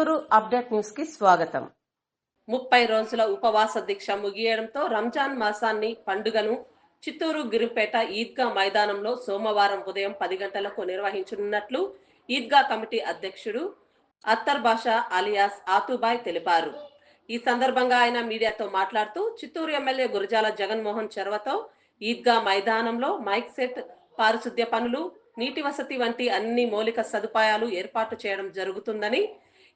Chittoor update న్యూస్కి స్వాగతం. ముప్పై రోజుల ఉపవాస దీక్ష ముగియడంతో రంజాన్ మాసాన్ని పండుగను చిత్తూరు గిరిపేట ఈద్గా మైదానంలో సోమవారం ఉదయం పది గంటలకు నిర్వహించనున్నట్లు ఈద్గా కమిటీ అధ్యక్షుడు అత్తర్ బాషా అలియాస్ ఆతుబాయ్ తెలిపారు. ఈ సందర్భంగా ఆయన మీడియాతో మాట్లాడుతూ చిత్తూరు ఎమ్మెల్యే గురజాల జగన్మోహన్ చొరవతో ఈద్గా మైదానంలో మైక్ సెట్ పారిశుద్ధ్య పనులు నీటి వసతి వంటి అన్ని మౌలిక సదుపాయాలు ఏర్పాటు చేయడం జరుగుతుందని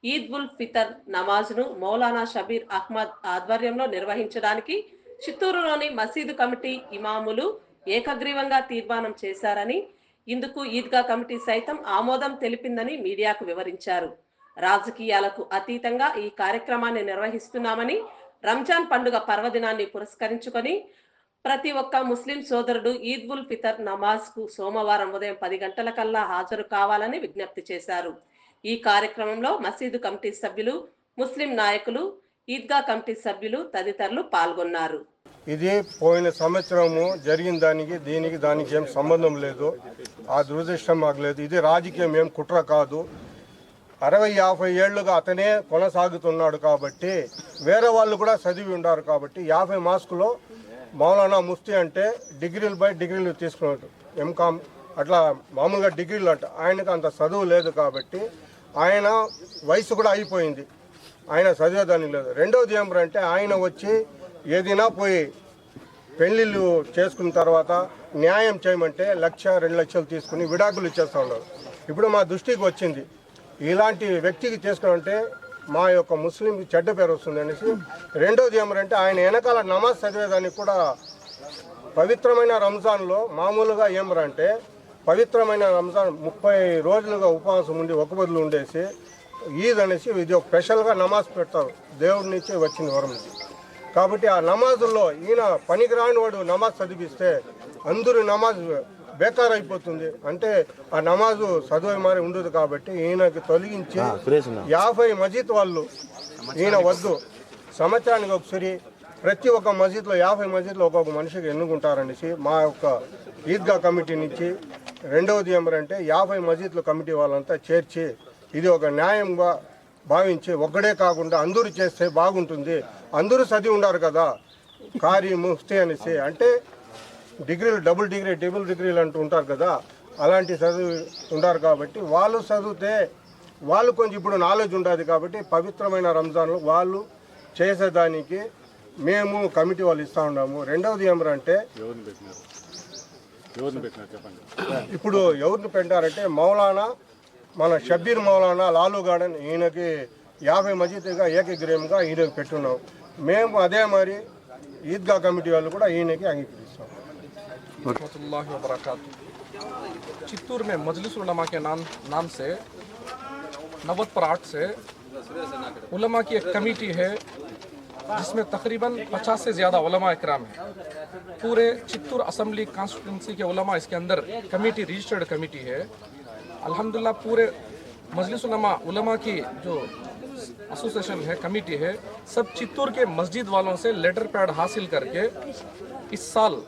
ఈద్ ఉల్ ఫితర్ నమాజ్ను మౌలానా షబీర్ అహ్మద్ ఆధ్వర్యంలో నిర్వహించడానికి చిత్తూరులోని మసీదు కమిటీ ఇమాములు ఏకగ్రీవంగా తీర్మానం చేశారని ఇందుకు ఈద్గా కమిటీ సైతం ఆమోదం తెలిపిందని మీడియాకు వివరించారు. రాజకీయాలకు అతీతంగా ఈ కార్యక్రమాన్ని నిర్వహిస్తున్నామని రంజాన్ పండుగ పర్వదినాన్ని పురస్కరించుకొని ప్రతి ఒక్క ముస్లిం సోదరుడు ఈద్ ఉల్ ఫితర్ నమాజ్కు సోమవారం ఉదయం పది గంటల కల్లా హాజరు కావాలని విజ్ఞప్తి చేశారు. ఈ కార్యక్రమంలో మసీదు కమిటీ సభ్యులు ముస్లిం నాయకులు ఈద్గా కమిటీ సభ్యులు తదితరులు పాల్గొన్నారు. ఇది పోయిన సంవత్సరము జరిగిన దానికి దీనికి దానికి ఏం సంబంధం లేదు. ఆ దురదృష్టం మాకు లేదు. ఇది రాజకీయం ఏం కుట్ర కాదు. అరవై యాభై ఏళ్ళుగా అతనే కొనసాగుతున్నాడు కాబట్టి వేరే వాళ్ళు కూడా చదివి ఉన్నారు కాబట్టి యాభై మాస్కులో మౌలానా ముఫ్తీ అంటే డిగ్రీలు బై డిగ్రీలు తీసుకున్నాడు. ఎంకామ్ అట్లా మామూలుగా డిగ్రీలు అంట. ఆయనకు అంత చదువు లేదు కాబట్టి ఆయన వయసు కూడా అయిపోయింది. ఆయన చదివేదానికి లేదు. రెండవది ఏమంటే ఆయన వచ్చి ఏదైనా పోయి పెళ్ళిళ్ళు చేసుకున్న తర్వాత న్యాయం చేయమంటే లక్ష రెండు లక్షలు తీసుకుని విడాకులు ఇచ్చేస్తూ ఉన్నారు. ఇప్పుడు మా దృష్టికి వచ్చింది ఇలాంటి వ్యక్తికి చేసుకున్నంటే మా యొక్క ముస్లిం చెడ్డ పేరు వస్తుంది అనేసి. రెండోది ఏమంటే ఆయన వెనకాల నమాజ్ చదివేదానికి కూడా పవిత్రమైన రంజాన్లో మామూలుగా ఏమరంటే పవిత్రమైన రంజాన్ ముప్పై రోజులుగా ఉపవాసం ఉండి ఒక బదులు ఉండేసి ఈద్ అనేసి ఇది ఒక స్పెషల్గా నమాజ్ పెడతారు. దేవుడి నుంచి వచ్చింది వరం ఇది. కాబట్టి ఆ నమాజుల్లో ఈయన పనికిరాని వాడు నమాజ్ చదివిస్తే అందరూ నమాజ్ బేకార్ అయిపోతుంది. అంటే ఆ నమాజు చదువు మారి ఉండదు కాబట్టి ఈయనకి తొలగించి యాభై మజీద్ వాళ్ళు ఈయన వద్దు. సంవత్సరానికి ఒకసారి ప్రతి ఒక్క మసీద్లో యాభై మసీద్లో ఒక్కొక్క మనిషికి ఎన్నుకుంటారనేసి మా యొక్క ఈద్గా కమిటీ నుంచి రెండవది ఏమంటే యాభై మసీదుల కమిటీ వాళ్ళంతా చేర్చి ఇది ఒక న్యాయంగా భావించి ఒక్కడే కాకుండా అందరూ చేస్తే బాగుంటుంది. అందరూ చదివి ఉన్నారు కదా. కారీ ముఫ్తి అనేసి. అంటే డిగ్రీలు డబుల్ డిగ్రీ డబుల్ డిగ్రీలు అంటూ ఉంటారు కదా. అలాంటి చదువు ఉంటారు కాబట్టి వాళ్ళు చదివితే వాళ్ళు కొంచెం ఇప్పుడు నాలెడ్జ్ ఉంటుంది కాబట్టి పవిత్రమైన రంజాన్లో వాళ్ళు చేసేదానికి మేము కమిటీ వాళ్ళు ఇస్తూ ఉన్నాము. రెండవది ఏమంటే ఇప్పుడు ఎవరిని పెట్టారంటే మౌలానా మన షబ్బీర్ మౌలానా లాలు గార్డెన్ ఈయనకి యాభై మసీదుగా ఏకగ్రీయంగా ఈయనకి పెట్టున్నాం మేము అదే మరి ఈద్గా కమిటీ వాళ్ళు కూడా ఈయనకి అంగీకరిస్తాం रहमतुल्लाहि व बरकातहू चित्तूर में मजलिस उलमा के नाम नाम से नवत पर आठ से उलमा की एक कमेटी है जिसमें तकरीबन 50 से ज़्यादा उलमा इकराम है। पूरे चित्तूर असम्बली कॉन्स्टिट्यूंसी के उलमा इसके अंदर कमेटी रजिस्टर्ड कमेटी है। अल्हम्दुलिल्लाह पूरे मजलिस उलमा की जो एसोसिएशन है, कमेटी है, सब चित्तूर के मस्जिद वालों से लेटर पैड हासिल करके इस साल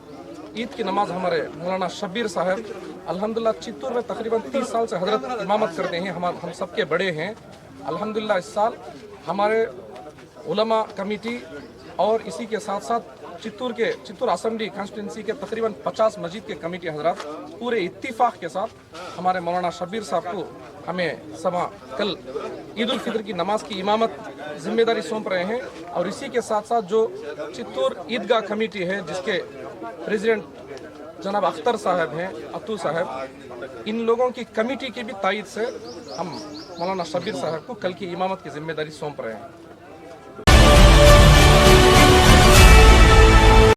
ईद की नमाज़ हमारे मौलाना शब्बीर साहब अल्हम्दुलिल्लाह चित्तूर में तकरीबन 30 साल से हज़रत इमामत करते हैं। हम हम सबके बड़े हैं। अल्हम्दुलिल्लाह इस साल हमारे उलमा कमेटी और इसी के साथ साथ चित्तूर के चित्तूर असम्बली कॉन्स्टिट्यूंसी के तकरीबन 50 मस्जिद के कमेटी हजरात पूरे इत्तीफाक के साथ हमारे मौलाना शब्बीर साहब को हमें समा कल ईद उल फितर की नमाज़ की इमामत ज़िम्मेदारी सौंप रहे हैं और इसी के साथ साथ जो चित्तूर ईदगाह कमेटी है, जिसके प्रेसिडेंट जनाब अख्तर साहब हैं, अतु साहब, इन लोगों की कमेटी की भी तायद से हम मौलाना शब्बीर साहब को कल की इमामत की ज़िम्मेदारी सौंप रहे हैं।